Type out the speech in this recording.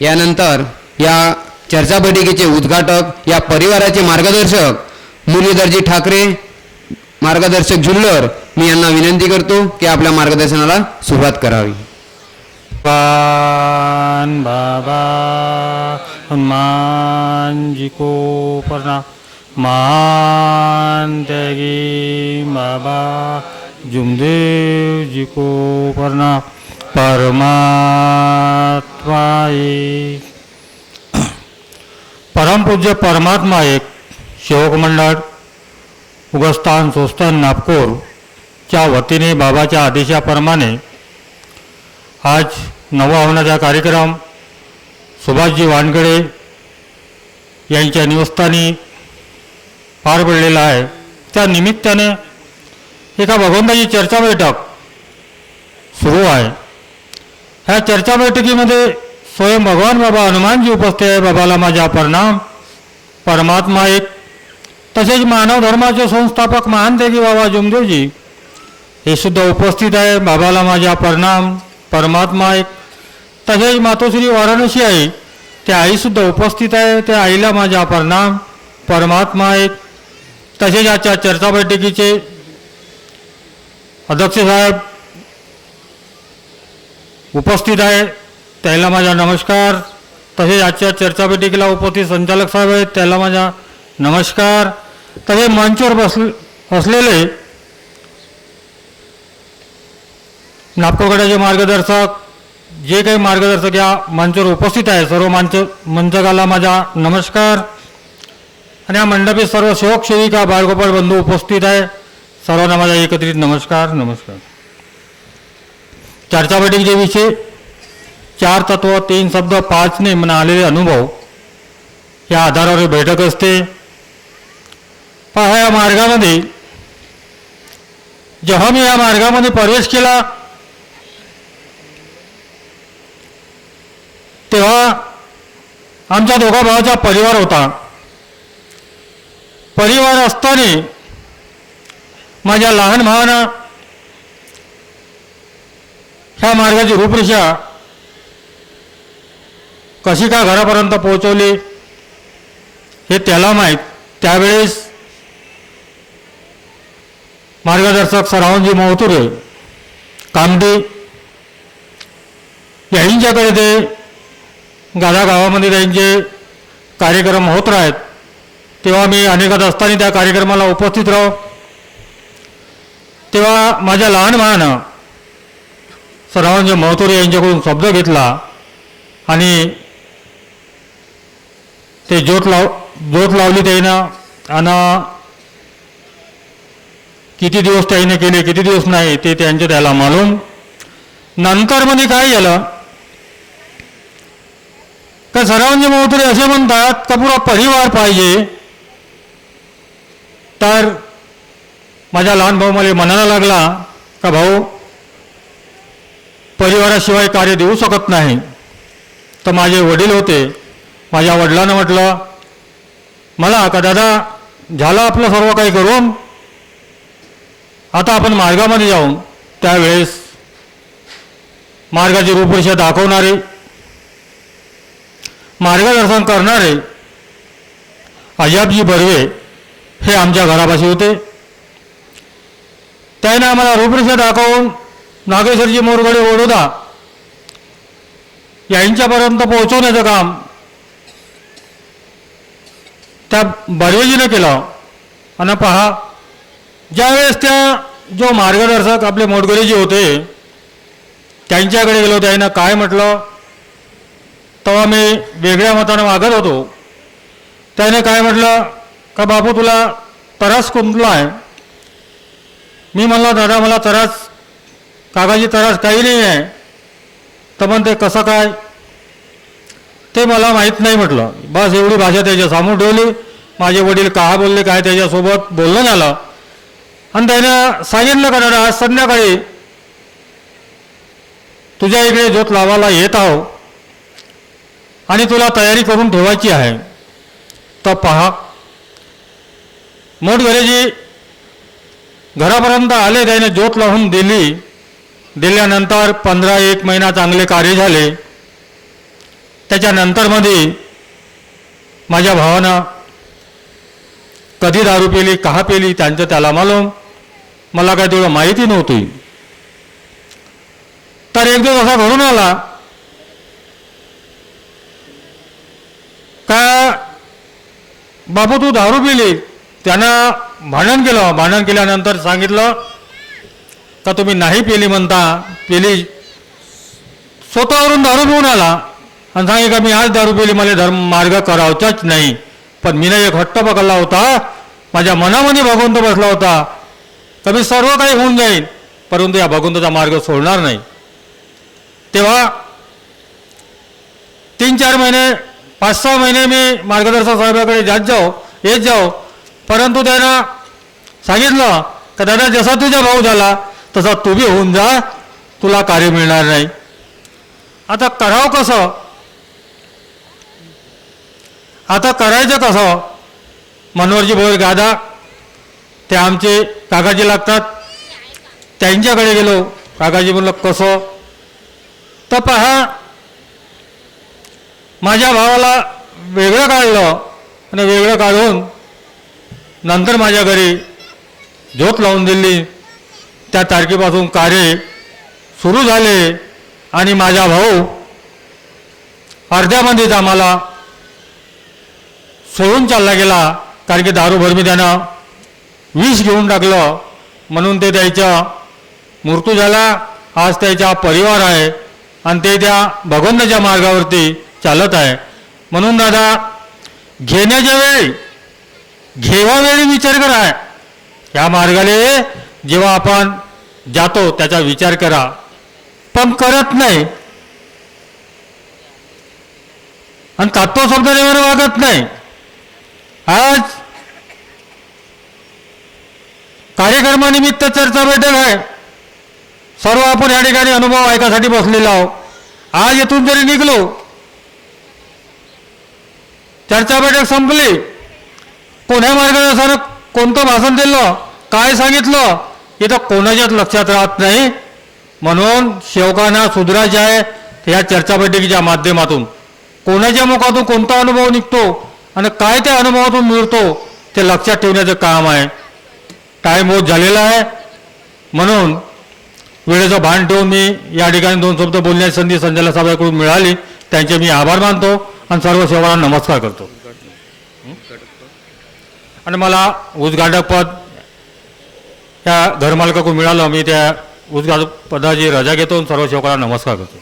यानंतर या चर्चा बैठकीचे उद्घाटक या परिवाराचे मार्गदर्शक मुरलीधरजी ठाकरे मार्गदर्शक जुल्लर मी यांना विनंती करतो की आपल्या मार्गदर्शनाला सुरुवात करावी. हनुमान बाबा हनुमान जी को प्रणाम. महान त्यागी बाबा जुमदेव जिको को परमा परमात्मा एक परमपूज्य परमात्मा एक सेवक मंडळ उगस्थान संस्थान नागपूरच्या वतीने बाबाच्या आदेशाप्रमाणे आज नवा होण्याचा कार्यक्रम सुभाषजी वानगडे यांच्या निवस्थानी पार पडलेला आहे. त्या निमित्ताने एका भगवंताची चर्चा बैठक सुरू आहे. ह्या चर्चा बैठकीमध्ये स्वयं भगवान बाबा हनुमानजी उपस्थित आहे बाबाला माझा प्रणाम. परमात्मा एक. तसेच मानव धर्माचे संस्थापक महान बाबा जुमदेवजी हे सुद्धा उपस्थित आहे बाबाला माझा प्रणाम. परमात्मा एक. तसेच मातोश्री वाराणसी आई त्या आईसुद्धा उपस्थित आहे त्या आईला माझा प्रणाम. परमात्मा एक. तसेच आजच्या चर्चा बैठकीचे अध्यक्ष साहेब उपस्थित आहे. त्याला माझा नमस्कार. तसेच आजच्या चर्चा बैठकीला उपस्थित संचालक साहेब आहेत त्याला माझा नमस्कार. तसेच मंचवर बस असलेले नागपूरगडाचे मार्गदर्शक जे काही मार्गदर्शक या मंचावर उपस्थित आहे सर्व मंच मंचकाला माझा नमस्कार. आणि या मंडपी सर्व सेवक सेविका बाळगोपाळ बंधू उपस्थित आहे. सर्वांना माझा एकत्रित नमस्कार नमस्कार. चर्चा बैठकीचे विषय चार तत्व तीन शब्द पाचने ने अनुभव या आधारावर ही बैठक असते पहा या मार्गामध्ये जेव्हा मी या मार्गामध्ये प्रवेश केला तेव्हा आमच्या दोघा भावाचा परिवार होता। परिवार असताना माझ्या लहान भावानं ह्या मार्गाची रूपरेषा कशी का घरापर्यंत पोहोचवली हे त्याला माहीत. त्यावेळेस मार्गदर्शक सरावजी मोहतुरे कामदे यांच्याकडे ते गाधा गावामध्ये त्यांचे कार्यक्रम होत राहत. तेव्हा मी अनेकदा असताना त्या कार्यक्रमाला उपस्थित राहो. तेव्हा माझ्या लहान भावानं सरावजी महतोरे यांच्याकडून शब्द घेतला आणि ते ज्योत लाव ज्योत लावली त्याईनं आणि किती दिवस त्याने केले किती दिवस नाही ते त्यांचे त्याला मालूम. नंतर मध्ये काय झालं? का सरावजी महोदय असे म्हणतात का पुरा परिवार पाहिजे? तर माझा लहान भाऊ मला म्हणायला लागला का भाऊ परिवाराशिवाय कार्य देऊ शकत नाही. तर माझे वडील होते. माझ्या वडिलांना म्हटलं मला का दादा झालं आपलं सर्व काही करून? आता आपण मार्गामध्ये जाऊन त्यावेळेस मार्गाची रूपरेषा दाखवणारे मार्गदर्शन करणारे अजाबजी बर्वे हे आमच्या घरापाशी होते. त्याने आम्हाला रूपरेषा दाखवून नागेश्वरजी मोरगडे वडोदा यांच्यापर्यंत पोहोचवण्याचं काम त्या बर्वेजीनं केलं. आणि पहा ज्यावेळेस त्या जो मार्गदर्शक आपले मोडगरेजी होते त्यांच्याकडे गेलो त्यांना काय म्हटलं? तेव्हा मी वेगळ्या मतानं मागत होतो. त्याने काय म्हटलं? का बापू तुला तरास कुंतला आहे? मी म्हणलं दादा मला तरास कागाची तरास काही नाही आहे. तर म्हणते कसं काय? ते मला माहीत नाही म्हटलं. बस एवढी भाषा त्याच्यासमोर ठेवली. माझे वडील का बोलले काय त्याच्यासोबत बोलणं झालं. आणि त्यानं सांगितलं का आज संध्याकाळी तुझ्या इकडे ज्योत लावायला येत आहो. आणि तुला तयारी करून ठेवायची आहे. तर पहा. मोठघरेजी घरापर्यंत आले त्याने ज्योत लावून दिली. दिल्यानंतर पंधरा एक महिना चांगले कार्य झाले. त्याच्यानंतरमध्ये माझ्या भावानं कधी दारू पेली का पेली त्यांचं त्याला मालूम. मला काय तेवढं माहिती नव्हती. तर एक दिवस असा घडून आला. का बाबू तू दारू पिली? त्यानं भांडण केलं. भांडण केल्यानंतर सांगितलं का तुम्ही नाही पेली म्हणता? पेली स्वतःवरून दारू पिऊन आला. आणि सांगे का मी आज दारू पेली मला धर्म मार्ग करावचाच नाही. पण मीनं एक हट्ट पकडला होता. माझ्या मनामध्ये भगवंत बसला होता. तर मी सर्व काही होऊन जाईल परंतु या भगवंताचा मार्ग सोडणार नाही. तेव्हा तीन चार महिने पाच सहा महिने मी मार्गदर्शक साहेबाकडे जात जाऊ येत जाऊ. परंतु त्यानं सांगितलं का दादा जसा तुझा भाऊ झाला तसा तू बी होऊन जा तुला कार्य मिळणार नाही. आता करावं कसं? आता करायचं कसं? मनोहरजी भोर गादा ते आमचे काकाजी लागतात. त्यांच्याकडे गेलो. काकाजी म्हणलं कसं? तर पहा माझ्या भावाला वेगळं काढलं आणि वेगळं काढून नंतर माझ्या घरी झोत लावून दिली. त्या तारखेपासून कार्य सुरू झाले आणि माझा भाऊ अर्ध्यामध्येच आम्हाला सोडून चालला गेला. कारण की दारू भरमी त्यानं विष घेऊन टाकलं. म्हणून ते त्याच्या मृत्यू झाला. आज त्याचा परिवार आहे आणि ते त्या भगवंताच्या मार्गावरती चालत आहे. म्हणून दादा घेण्याच्या वेळी घेवा वेळी विचार करा. या मार्गाने जेव्हा आपण जातो त्याचा विचार करा. पण करत नाही. आणि तत्व शब्दाने वागत नाही. आज कार्यक्रमानिमित्त चर्चा बैठक आहे. सर्व आपण या ठिकाणी अनुभव ऐकासाठी बसलेलो आहोत. आज येथून जरी निघलो चर्चा बैठक संपली. कोण्या मार्गदर्शनानं कोणतं भाषण दिलं? काय सांगितलं? इथं कोणाच्याच लक्षात राहत नाही. म्हणून सेवकांना सुधरायचे आहे या चर्चा बैठकीच्या माध्यमातून. कोणाच्या मुखातून कोणता अनुभव निघतो आणि काय त्या अनुभवातून मिळतो ते लक्षात ठेवण्याचं काम आहे. टाईम होत झालेला आहे. म्हणून वेळेचं भान ठेवून मी या ठिकाणी दोन शब्द बोलण्याची संधी संजयला साहेबांकडून मिळाली. त्यांचे मी आभार मानतो आणि सर्व सेवांना नमस्कार करतो. आणि मला उद्घाटक त्या या घरमालकाकडून मिळालं. मी त्या उद्घाटन पदाची रजा घेतो आणि सर्व शेवकाला नमस्कार करतो.